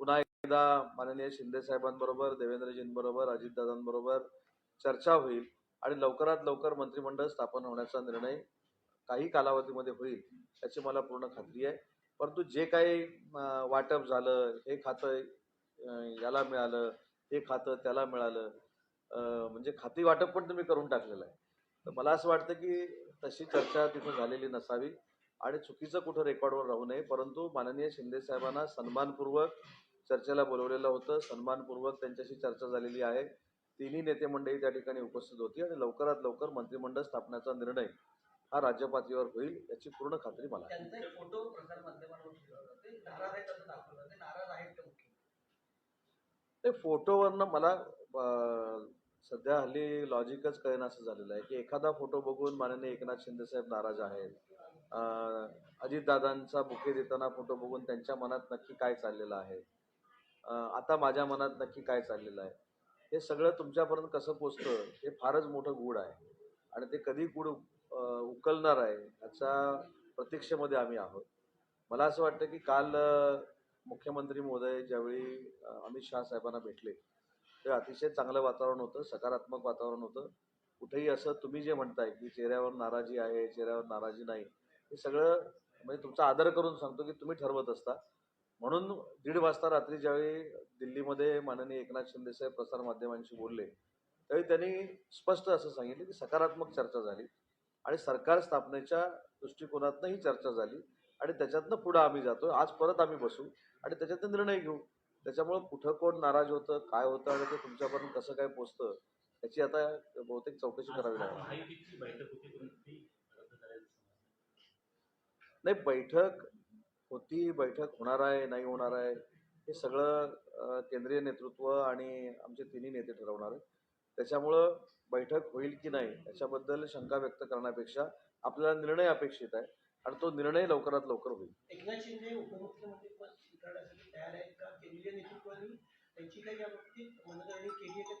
पुन्हा एकदा माननीय शिंदे साहेबांबरोबर देवेंद्रजींबरोबर अजितदादांबरोबर चर्चा होईल आणि लवकरात लवकर मंत्रिमंडळ स्थापन होण्याचा निर्णय काही कालावधीमध्ये होईल याची मला पूर्ण खात्री आहे. परंतु जे काही वाटप झालं हे खातं याला मिळालं हे खातं त्याला मिळालं म्हणजे खाती वाटप पण तुम्ही करून टाकलेलं आहे. तर मला असं वाटतं की तशी चर्चा तिथं झालेली नसावी. आणि चुकीचं कुठं रेकॉर्डवर राहू नये परंतु माननीय शिंदे साहेबांना सन्मानपूर्वक चर्चेला बोलवलेलं होतं. सन्मानपूर्वक त्यांच्याशी चर्चा झालेली आहे. तिन्ही नेते मंडळी त्या ठिकाणी उपस्थित होती आणि लवकरात लवकर मंत्रिमंडळ स्थापण्याचा निर्णय हा राज्य पातळीवर होईल याची पूर्ण खात्री मला ते फोटोवरनं मला सध्या हल्ली लॉजिकच कळेन असं झालेलं आहे की एखादा फोटो बघून माननीय एकनाथ शिंदे साहेब नाराज आहेत. अजितदादांचा बुके देताना फोटो बघून त्यांच्या मनात नक्की काय चाललेलं आहे? आता माझ्या मनात नक्की काय चाललेलं आहे? हे सगळं तुमच्यापर्यंत कसं पोचतं हे फारच मोठं गूढ आहे. आणि ते कधी गूढ उकलणार आहे याच्या प्रतीक्षेमध्ये आम्ही आहोत. मला असं वाटतं की काल मुख्यमंत्री महोदय ज्यावेळी अमित शहा साहेबांना भेटले ते अतिशय चांगलं वातावरण होतं सकारात्मक वातावरण होतं. कुठेही असं तुम्ही जे म्हणताय की चेहऱ्यावर नाराजी आहे चेहऱ्यावर नाराजी नाही हे सगळं म्हणजे तुमचा आदर करून सांगतो की तुम्ही ठरवत असता. म्हणून दीड वाजता रात्री ज्यावेळी दिल्लीमध्ये माननीय एकनाथ शिंदे साहेब प्रसारमाध्यमांशी बोलले त्यावेळी त्यांनी स्पष्ट असं सांगितलं की सकारात्मक चर्चा झाली आणि सरकार स्थापनेच्या दृष्टिकोनातनं ही चर्चा झाली आणि त्याच्यातनं पुढं आम्ही जातो आज परत आम्ही बसू आणि त्याच्यातनं निर्णय घेऊ. त्याच्यामुळं कुठं कोण नाराज होतं काय होतं आणि ते तुमच्यापर्यंत कसं काय पोचतं याची आता बहुतेक चौकशी करावी लागेल महायुतीची बैठक होती पण ती रद्द करायचं नाही बैठक होती बैठक होणार आहे नाही होणार आहे हे सगळं केंद्रीय नेतृत्व आणि आमचे तिन्ही नेते ठरवणार आहेत. त्याच्यामुळं बैठक होईल की नाही याच्याबद्दल शंका व्यक्त करण्यापेक्षा आपल्याला निर्णय अपेक्षित आहे आणि तो निर्णय लवकरात लवकर होईल. एकनाथ शिंदे उपमुख्यमंत्री पद स्वीकारण्यासाठी तयार आहेत का? केंद्रीय नेतृत्वाने त्यांची काही या बाबतीत मनधरणी केली आहे का?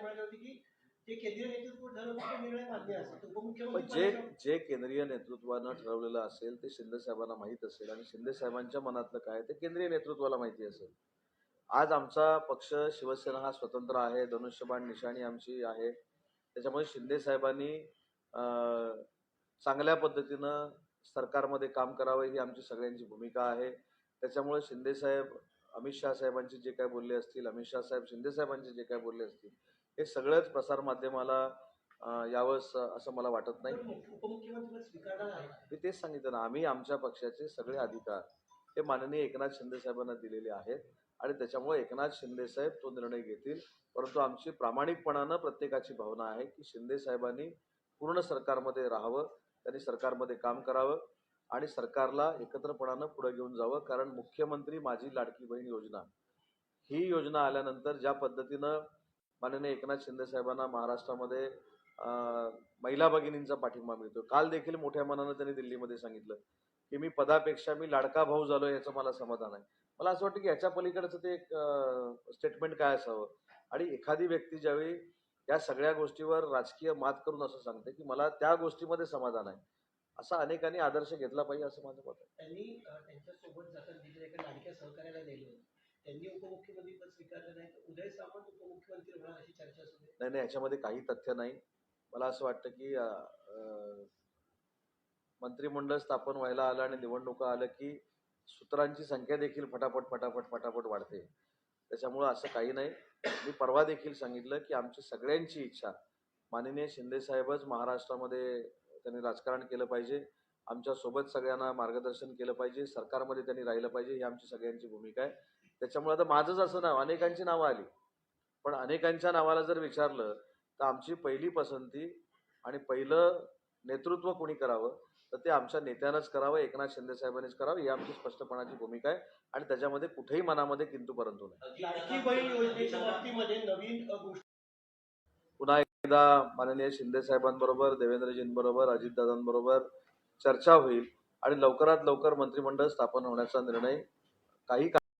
म्हणाले होते की जे केंद्रीय नेतृत्व ठरवलं ते निर्णय मान्य असेल तर पण उपमुख्यमंत्री जे केंद्रीय नेतृत्वानं ठरवलेलं असेल ते शिंदे साहेबांना माहीत असेल आणि शिंदे साहेबांच्या मनातलं काय ते केंद्रीय नेतृत्वाला माहिती असेल. आज आमचा पक्ष शिवसेना हा स्वतंत्र आहे धनुष्यबाण निशाणी आमची आहे. त्याच्यामुळे शिंदे साहेबांनी अं, चांगल्या पद्धतीनं सरकारमध्ये काम करावं ही आमची सगळ्यांची भूमिका आहे. त्याच्यामुळे शिंदे साहेब अमित शहा साहेबांचे जे काय बोलले असतील अमित शहा साहेब शिंदे साहेबांचे जे काय बोलले असतील हे सगळंच प्रसारमाध्यमाला अं, यावं असं मला वाटत नाही. मी तेच सांगितलं ना आम्ही आमच्या पक्षाचे सगळे अधिकार हे माननीय एकनाथ शिंदे साहेबांना दिलेले आहेत आणि त्याच्यामुळे एकनाथ शिंदे साहेब तो निर्णय घेतील. परंतु आमची प्रामाणिकपणानं प्रत्येकाची भावना आहे की शिंदे साहेबांनी पूर्ण सरकारमध्ये राहावं त्यांनी सरकारमध्ये काम करावं आणि सरकारला एकत्रपणानं पुढे घेऊन जावं. कारण मुख्यमंत्री माझी लाडकी बहीण योजना ही योजना आल्यानंतर ज्या पद्धतीनं माननीय एकनाथ शिंदे साहेबांना महाराष्ट्रामध्ये महिला भगिनींचा पाठिंबा मिळतो. काल देखील मोठ्या मनानं त्यांनी दिल्लीमध्ये सांगितलं की मी पदापेक्षा मी लाडका भाऊ झालो याचं मला समाधान आहे. मला असं वाटतं की याच्या पलीकडचं ते एक स्टेटमेंट काय असावं? आणि एखादी व्यक्ती ज्यावेळी या सगळ्या गोष्टीवर राजकीय मात करून असं सांगते की मला त्या गोष्टीमध्ये समाधान आहे. असा अनेकांनी आदर्श घेतला पाहिजे असं माझं मत आहे. त्यांनी उपमुख्यमंत्री पद स्वीकारलं नाही तर उदय सामंत उपमुख्यमंत्री होणार अशी चर्चा सुरू आहे. नाही नाही याच्यामध्ये काही तथ्य नाही. मला असं वाटतं की मंत्रिमंडळ स्थापन व्हायला आलं आणि निवडणुका आलं की सूत्रांची संख्या देखील फटाफट फटाफट फटाफट वाढते. त्याच्यामुळं असं काही नाही. मी परवा देखील सांगितलं की आमची सगळ्यांची इच्छा माननीय शिंदे साहेबच महाराष्ट्रामध्ये त्यांनी राजकारण केलं पाहिजे. आमच्यासोबत सगळ्यांना मार्गदर्शन केलं पाहिजे. सरकारमध्ये त्यांनी राहिलं पाहिजे. ही आमची सगळ्यांची भूमिका आहे. त्याच्यामुळे आता माझंच असं नाव अनेकांची नावं आली. पण अनेकांच्या नावाला जर विचारलं तर आमची पहिली पसंती आणि पहिलं नेतृत्व कोणी करावं तर ते आमच्या नेत्यानंच करावं एकनाथ शिंदे साहेबांनीच करावं. ही आमची स्पष्टपणाची भूमिका आहे आणि त्याच्यामध्ये कुठेही मनामध्ये किंतु परंतु नाही. पुन्हा एकदा माननीय शिंदे साहेबांबरोबर देवेंद्रजींबरोबर अजितदादांबरोबर चर्चा होईल आणि लवकरात लवकर मंत्रिमंडळ स्थापन होण्याचा निर्णय काही